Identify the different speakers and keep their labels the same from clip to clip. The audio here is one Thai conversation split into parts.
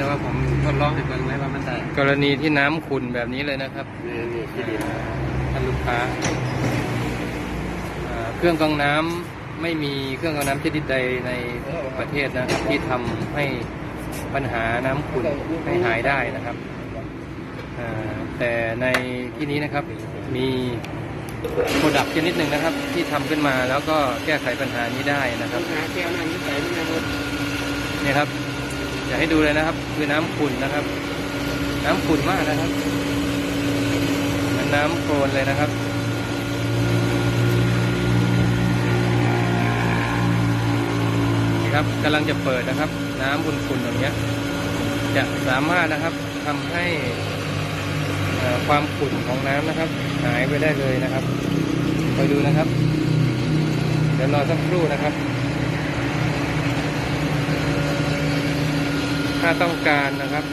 Speaker 1: แต่ว่าผมทดลองให้เบิ่งไว้ว่ามันได้
Speaker 2: กรณีที่น้ำขุ่นแบบนี้เลยนะครับ
Speaker 1: นี่นี่ที่ดิน
Speaker 2: ท่านลูกค้าอ่าเครื่องกรองน้ำไม่มีเครื่องกรองน้ำชนิดใดในประเทศนะครับที่ทำให้ปัญหาน้ำขุ่นให้หายได้นะครับอ่าแต่ในที่นี้นะครับมีโปรดักต์ชนิดหนึ่งนะครับ ที่ทำขึ้นมาแล้วก็แก้ไขปัญหานี้ได้นะครับ
Speaker 1: หาแก้วน้ำที่ใส่ไม่ได้หมด
Speaker 2: เนี่ยครับ อยากให้ดูเลยนะครับ คือน้ำขุ่นนะครับ น้ำขุ่นมากนะครับมันน้ำโคลนเลยนะครับนี่ครับกำลังจะเปิดนะครับ น้ำขุ่นๆอย่างเงี้ยจะสามารถนะครับทำให้ความขุ่นของน้ำนะครับ หายไปได้เลยนะครับคอยดูนะครับ เดี๋ยวรอสักครู่นะครับาต้องการนะครับ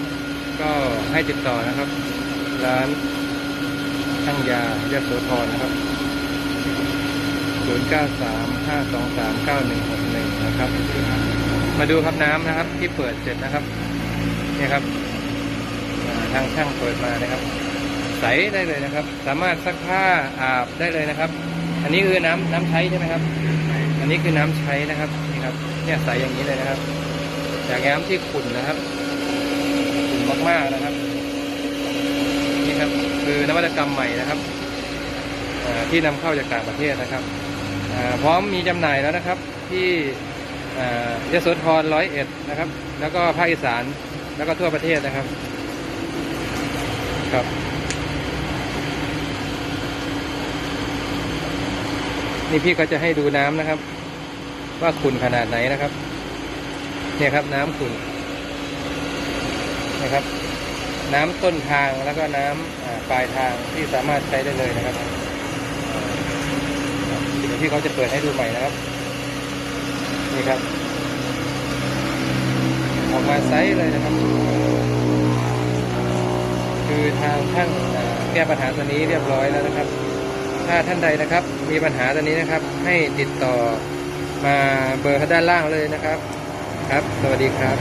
Speaker 2: ก็ให้ติดต่อนะครับ ร้านช่างยายโสธรนะครับ 0935239161 นะครับ มาดูครับน้ำนะครับที่เปิดเสร็จนะครับนี่ครับทางช่างเปิดมานะครับ ใสได้เลยนะครับ สามารถซักผ้าอาบได้เลยนะครับ อันนี้คือน้ำน้ำใช้ใช่ไหมครับ อันนี้คือน้ำใช้นะครับนี่ครับ เนี่ยใสอย่างนี้เลยนะครับ จากน้ำที่ขุ่นนะครับขุ่นมากๆนะครับ นี่ครับคือนวัตกรรมใหม่นะครับที่นำเข้าจากต่างประเทศนะครับพร้อมมีจำหน่ายแล้วนะครับ ที่ยโสธรร้อยเอ็ดนะครับ แล้วก็ภาคอีสานแล้วก็ทั่วประเทศนะครับครับ นี่พี่เขาจะให้ดูน้ำนะครับ ว่าขุ่นขนาดไหนนะครับ เนี่ยครับน้ำขุ่นนะครับ น้ำต้นทางแล้วก็น้ำอ่าปลายทางที่สามารถใช้ได้เลยนะครับเดี๋ยวพี่เขาจะเปิดให้ดูใหม่นะครับ นี่ครับ ออกมาไซส์เลยนะครับ คือทางช่างแก้ปัญหาตัวนี้เรียบร้อยแล้วนะครับ ถ้าท่านใดนะครับ มีปัญหาตัวนี้นะครับ ให้ติดต่อมาเบอร์ด้านล่างเลยนะครับ ครับ สวัสดีครับ